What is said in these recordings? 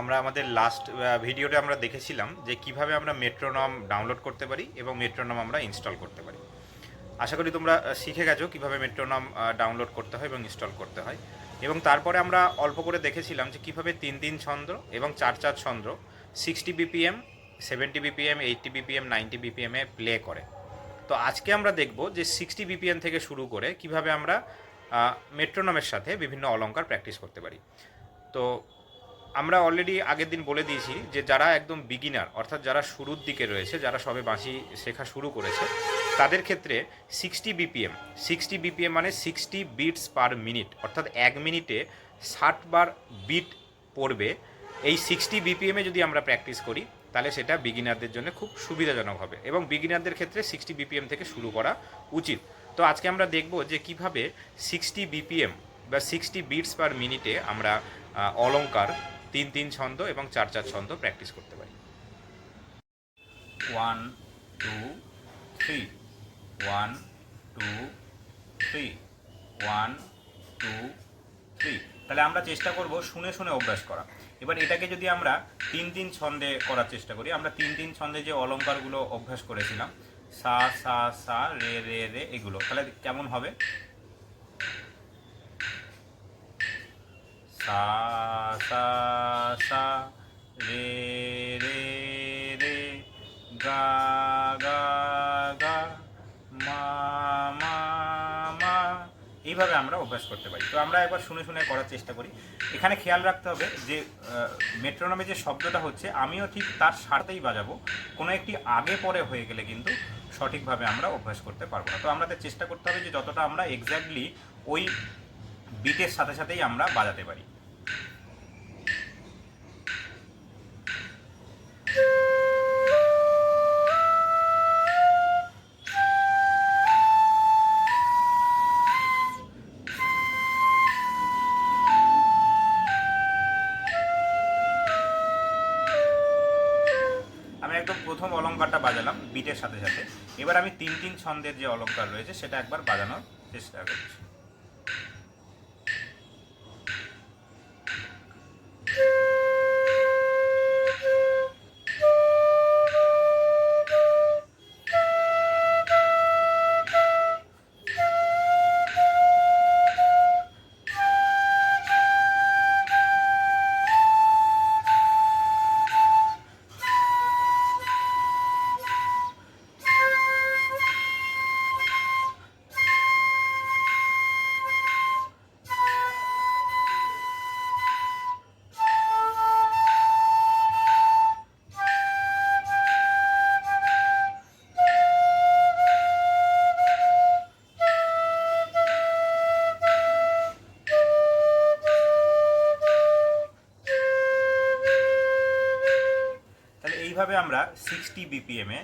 আমরা আমাদের লাস্ট ভিডিওতে আমরা দেখেছিলাম যে কীভাবে আমরা মেট্রোনম ডাউনলোড করতে পারি এবং মেট্রোনম আমরা ইনস্টল করতে পারি। আশা করি তোমরা শিখে গেছো কীভাবে মেট্রোনম ডাউনলোড করতে হয় এবং ইনস্টল করতে হয়। এবং তারপরে আমরা অল্প করে দেখেছিলাম যে কীভাবে তিন তিন ছন্দ এবং চার চার ছন্দ sixty BPM seventy BPM eighty BPM ninety বিপিএমে play করে। তো আজকে আমরা দেখব যে সিক্সটি বিপিএম থেকে শুরু করে কীভাবে আমরা মেট্রোনমের সাথে বিভিন্ন অলংকার প্র্যাকটিস করতে পারি। তো আমরা অলরেডি আগের দিন বলে দিয়েছি যে যারা একদম বিগিনার অর্থাৎ যারা শুরুর দিকে রয়েছে যারা সবে বাঁশি শেখা শুরু করেছে তাদের ক্ষেত্রে সিক্সটি বিপিএম সিক্সটি বিপিএম মানে সিক্সটি বিটস পার মিনিট অর্থাৎ এক মিনিটে ষাট বার বিট পড়বে। এই সিক্সটি বিপিএমে যদি আমরা প্র্যাকটিস করি তাহলে সেটা বিগিনারদের জন্য খুব সুবিধাজনক হবে এবং বিগিনারদের ক্ষেত্রে সিক্সটি বিপিএম থেকে শুরু করা উচিত। তো আজকে আমরা দেখব যে কীভাবে সিক্সটি বিপিএম বা সিক্সটি বিটস পার মিনিটে আমরা আহ, অলংকার তিন তিন ছন্দ এবং চার চার ছন্দ প্র্যাকটিস করতে পারি। One two three one two three one two three তাহলে আমরা চেষ্টা করব শুনে শুনে অভ্যাস করা। এবার এটাকে যদি আমরা তিন তিন ছন্দে করার চেষ্টা করি, আমরা তিন তিন ছন্দে যে অলংকারগুলো অভ্যাস করেছিলাম, সা সা সা, রে রে রে, এগুলো, তাহলে কেমন হবে? সা সা সা রে রে রে গা গা গা মা মা এইভাবে আমরা অভ্যাস করতে পারি। তো আমরা একবার শুনে শুনে করার চেষ্টা করি। এখানে খেয়াল রাখতে হবে যে মেট্রোনমে যে শব্দটা হচ্ছে, আমিও ঠিক তার সারতেই বাজাবো। কোনো একটি আগে পরে হয়ে গেলে কিন্তু সঠিকভাবে আমরা অভ্যাস করতে পারব না। তো আমাদের চেষ্টা করতে হবে যে যতটা আমরা এক্স্যাক্টলি ওই বিটের সাথে সাথেই আমরা বাজাতে পারি। অলংকারটা বাজালাম বিটের সাথে সাথে। এবার আমি তিন তিন ছন্দের যে অলঙ্কার রয়েছে, সেটা একবার বাজানোর চেষ্টা করছি। এইভাবে আমরা সিক্সটি বিপিএমে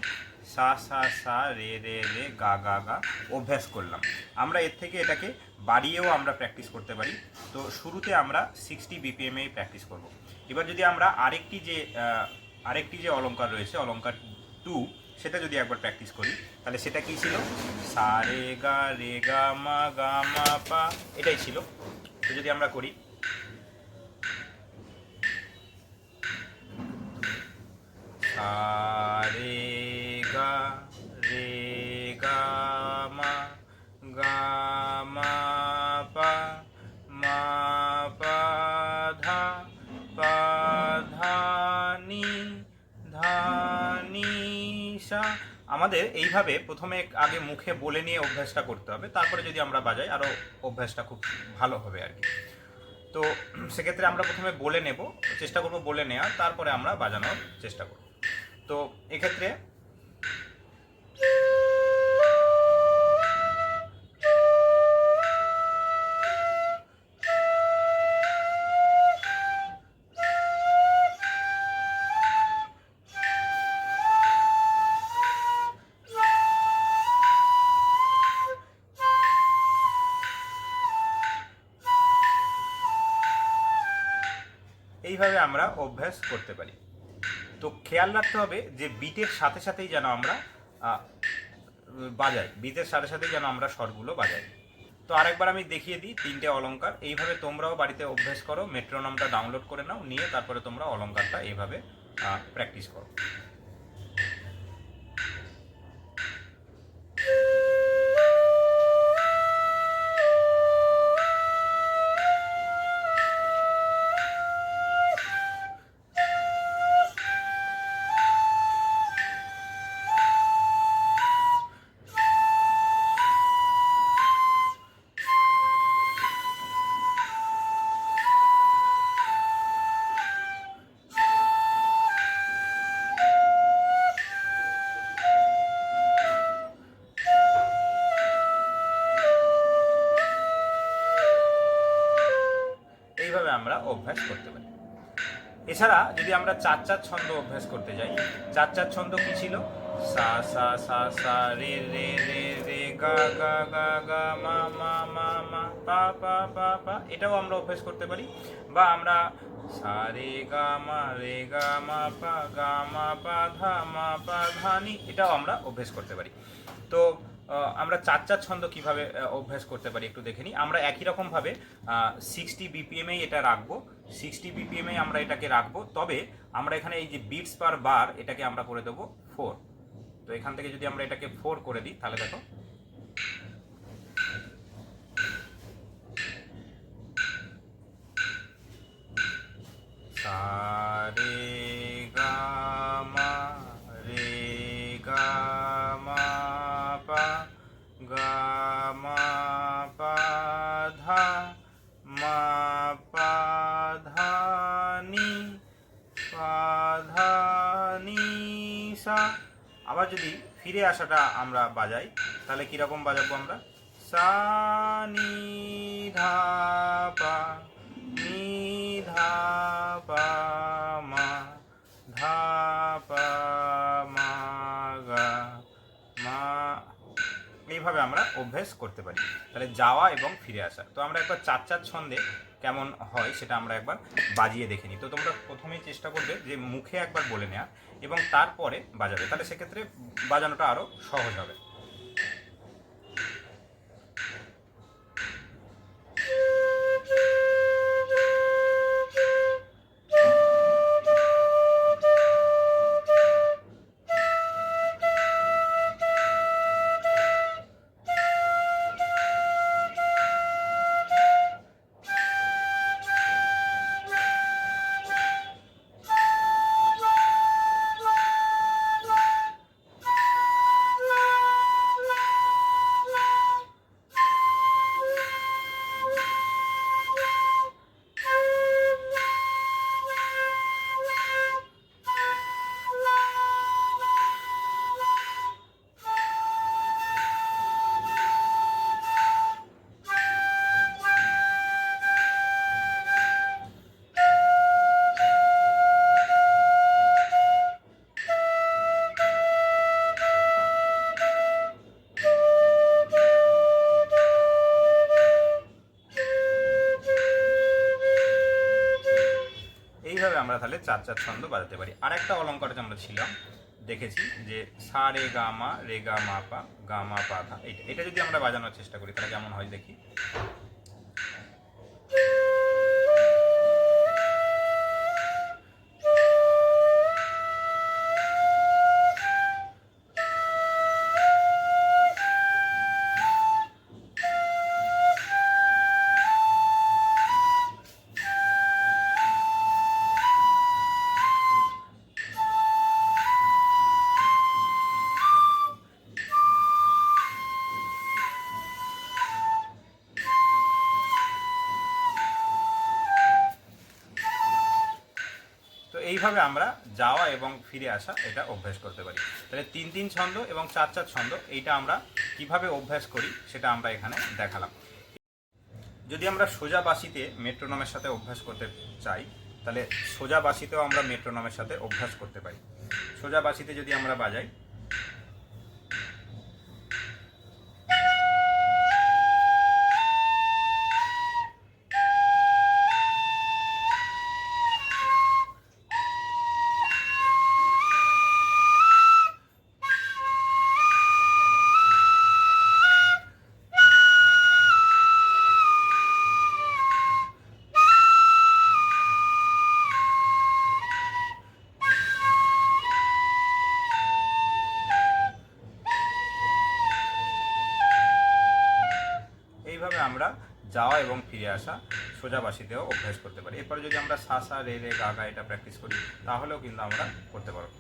সা সা সা, রে রে রে, গা গা গা অভ্যাস করলাম। আমরা এর থেকে এটাকে বাড়িয়েও আমরা প্র্যাকটিস করতে পারি। তো শুরুতে আমরা সিক্সটি বিপিএমেই প্র্যাকটিস করব। এবার যদি আমরা আরেকটি যে আরেকটি যে অলঙ্কার রয়েছে, অলঙ্কার টু সেটা যদি একবার প্র্যাকটিস করি, তাহলে সেটা কী ছিল? সা, রে, গা রে, গা, মা গা, মা, পা, এটাই ছিল। তো যদি আমরা করি রে গা রে গা মা পা মা পা ধা পা ধা আমাদের এইভাবে প্রথমে আগে মুখে বলে নিয়ে অভ্যাসটা করতে হবে, তারপরে যদি আমরা বাজাই আরও অভ্যাসটা খুব ভালো হবে আর কি। তো সেক্ষেত্রে আমরা প্রথমে বলে নেব, চেষ্টা করব বলে নেওয়া তারপরে আমরা বাজানোর চেষ্টা করব। তো এক্ষেত্রে এইভাবে আমরা অভ্যাস করতে পারি। তো খেয়াল রাখতে হবে যে বিটের সাথে সাথেই যেন আমরা বাজাই। বিটের সাথে সাথেই যেন আমরা স্বরগুলো বাজাই। তো আরেকবার আমি দেখিয়ে দিই তিনটে অলঙ্কার এইভাবে তোমরাও বাড়িতে অভ্যেস করো মেট্রোনমটা ডাউনলোড করে নাও, নিয়ে তারপরে তোমরা অলঙ্কারটা এইভাবে প্র্যাকটিস করো। আমরা অভ্যাস করতে পারি। এছাড়া যদি আমরা চার চার ছন্দ অভ্যাস করতে যাই, চার চার ছন্দ কি ছিল? সা সা সা সা, রে রে রে রে, গা গা গা গা, মা মা মা মা, পা পা পা পা, এটাও আমরা অভ্যাস করতে পারি। বা আমরা সা, রে, গা, মা, রে, গা, মা, পা, গা, মা, পা, ধা, মা, পা, ধা, নি, এটাও আমরা অভ্যাস করতে পারি। তো আমরা চার চার ছন্দ কীভাবে অভ্যাস করতে পারি একটু দেখে নিই। আমরা একই রকমভাবে সিক্সটি বিপিএমে এটা রাখব। সিক্সটি বিপিএমে আমরা এটাকে রাখব। তবে আমরা এখানে এই যে বিটস পার বার এটাকে আমরা করে দেবো ফোর তো এখান থেকে যদি আমরা এটাকে ফোর করে দিই, তাহলে দেখো। সা আবার যদি ফিরে আসাটা আমরা বাজাই তাহলে কীরকম বাজাবো আমরা? সা নি ধা এইভাবে আমরা অভ্যেস করতে পারি। তাহলে যাওয়া এবং ফিরে আসা। তো আমরা একবার চার চার ছন্দে কেমন হয় সেটা আমরা একবার বাজিয়ে দেখে নিই। তো তোমরা প্রথমেই চেষ্টা করবে যে মুখে একবার বলে নেওয়া এবং তারপরে বাজাবে। তাহলে সেক্ষেত্রে বাজানোটা আরও সহজ হবে। আমরা তাহলে চার চার ছন্দ বাজাতে পারি। আর একটা অলঙ্কার যে আমরা ছিলাম, দেখেছি যে সা, রে, গা, মা, রে, গা, মা, পা, গা, মা, পা, ধা এটা এটা যদি আমরা বাজানোর চেষ্টা করি, তাহলে কেমন হয় দেখি? এইভাবে আমরা যাওয়া এবং ফিরে আসা এটা অভ্যাস করতে পারি? তাহলে তিন তিন ছন্দ এবং চার চার ছন্দ, এইটা আমরা কীভাবে অভ্যাস করি সেটা আমরা এখানে দেখালাম। যদি আমরা সোজা বাসিতে মেট্রোনমের সাথে অভ্যাস করতে চাই, তাহলে সোজা বাসিতেও আমরা মেট্রোনমের সাথে অভ্যাস করতে পারি। সোজা বাসিতে যদি আমরা বাজাই যাওয়া এবং ফিরে আসা সোজা বাসিতেও অভ্যাস করতে পারি। এরপরে যদি আমরা সা সা, রে রে, গা গা এটা প্র্যাকটিস করি, তাহলেও কিন্তু আমরা করতে পারব।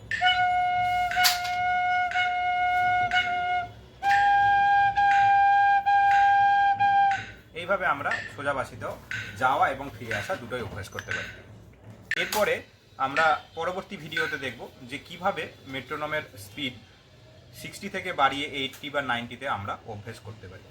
এইভাবে আমরা সোজা বাসিতেও যাওয়া এবং ফিরে আসা দুটোই অভ্যাস করতে পারি। এরপরে আমরা পরবর্তী ভিডিওতে দেখব যে কীভাবে মেট্রোনমের স্পিড সিক্সটি থেকে বাড়িয়ে এইটটি বা নাইনটিতে আমরা অভ্যেস করতে পারি।